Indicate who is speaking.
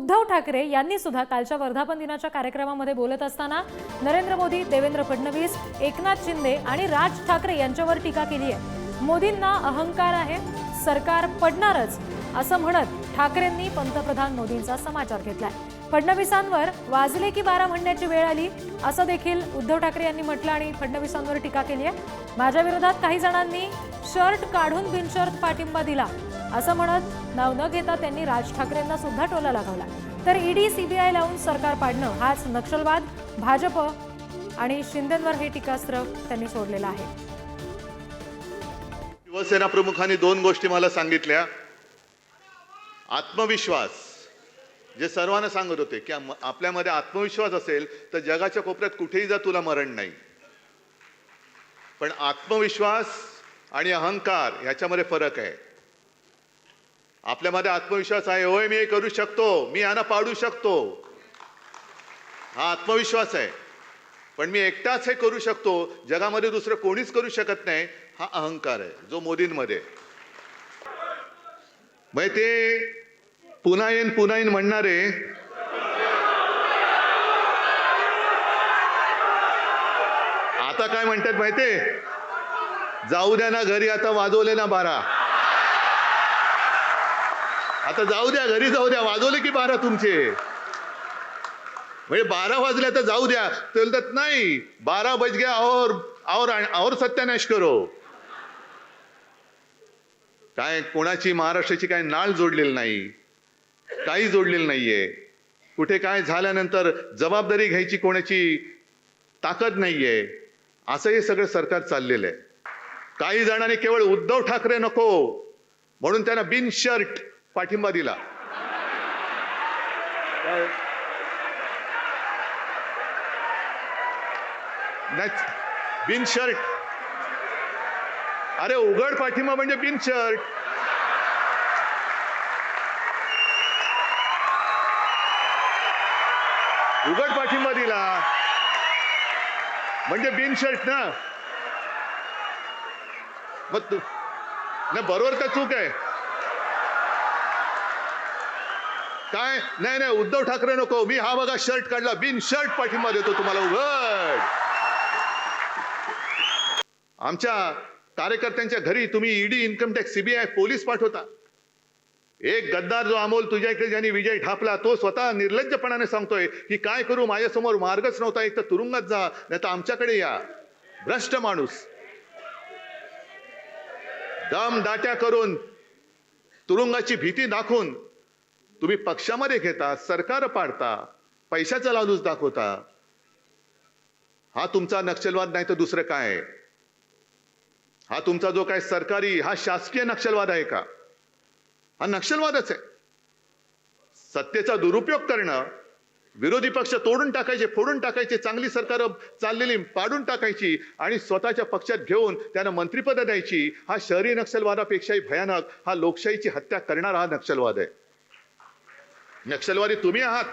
Speaker 1: उद्धव ठाकरे यांनी सुद्धा कालच्या वर्धापन दिनाच्या कार्यक्रमामध्ये बोलत असताना नरेंद्र मोदी देवेंद्र फडणवीस एकनाथ शिंदे आणि राज ठाकरे यांच्यावर टीका केली आहे. मोदींना अहंकार आहे सरकार पडणारच असं म्हणत ठाकरेंनी पंतप्रधान मोदींचा समाचार घेतलाय. फडणवीसांवर वाजले की बारा म्हणण्याची वेळ आली असं देखील उद्धव ठाकरे यांनी म्हटलं आणि फडणवीसांवर टीका केली आहे. माझ्या विरोधात काही जणांनी शर्ट काढून बिनशर्त पाठिंबा दिला. असं म्हणत नाव न घेता त्यांनी राज ठाकरेंना सुद्धा टोला लगावला. तर ईडी सीबीआय लावून सरकार पाडणं हाच नक्षलवाद. भाजप आणि शिंदेवर हे टीकास्त्र त्यांनी सोडलेलं आहे.
Speaker 2: शिवसेना प्रमुखांनी दोन गोष्टी मला सांगितल्या. आत्मविश्वास. जे सर्वांना सांगत होते की आपल्यामध्ये आत्मविश्वास असेल तर जगाच्या कोपऱ्यात कुठेही जा तुला मरण नाही. पण आत्मविश्वास आणि अहंकार ह्याच्यामध्ये फरक आहे. आपल्यामध्ये आत्मविश्वास आहे. होय मी हे करू शकतो. मी यांना पाडू शकतो. हा आत्मविश्वास आहे. पण मी एकटाच हे करू शकतो. जगामध्ये दुसरं कोणीच करू शकत नाही. हा अहंकार आहे. जो मोदींमध्ये. मग ते पुन्हा येईन पुन्हा येईन म्हणणारे आता काय म्हणतात माहिती जाऊ द्या ना घरी आता वाजवले ना बारा. आता जाऊ द्या घरी जाऊ द्या. वाजवले की बारा तुमचे? म्हणजे बारा वाजले तर जाऊ द्या. ते बोलतात नाही. बारा बज गया और और और सत्यानाश करो. काय कोणाची महाराष्ट्राची काय नाळ जोडलेली नाही. काही जोडलेलं नाहीये. कुठे काय झाल्यानंतर जबाबदारी घ्यायची कोणाची ताकद नाहीये. असं हे सगळं सरकार चाललेलं आहे. काही जणांनी केवळ उद्धव ठाकरे नको म्हणून त्यांना बिन शर्ट पाठिंबा दिला. नाही बिन शर्ट. अरे उघड पाठिंबा म्हणजे बिन शर्ट. उघड पाठिंबा दिला. म्हणजे बिन शर्ट ना? मग तू नाही बरोबर का चूक आहे. काय? नाही नाही उद्धव ठाकरे नको. मी हा बघा शर्ट काढला. बिन शर्ट पाठिंबा देतो तुम्हाला उघड. आमच्या कार्यकर्त्यांच्या घरी तुम्ही ED income tax CBI police पाठवता. एक गद्दार जो अमोल तुझ्या इकडे ज्यांनी विजय ठापला तो स्वतः निर्लज्जपणाने सांगतोय की काय करू? माझ्यासमोर मार्गच नव्हता. एक तर तुरुंगात जा नाही तर आमच्याकडे या. भ्रष्ट माणूस. दम दाट्या करून तुरुंगाची भीती दाखवून तुम्ही पक्षामध्ये घेता सरकार पाडता पैशाचा लालूच दाखवता. हा तुमचा नक्षलवाद नाही तर दुसरं काय? आहे हा तुमचा जो काय सरकारी हा शासकीय नक्षलवाद आहे का? हा नक्षलवादच आहे. सत्तेचा दुरुपयोग करणं विरोधी पक्ष तोडून टाकायचे फोडून टाकायचे चांगली सरकार चाललेली पाडून टाकायची आणि स्वतःच्या पक्षात घेऊन त्यांना मंत्रिपद द्यायची हा शहरी नक्षलवादापेक्षाही भयानक हा लोकशाहीची हत्या करणारा हा नक्षलवाद आहे. नक्षलवादी तुम्ही आहात.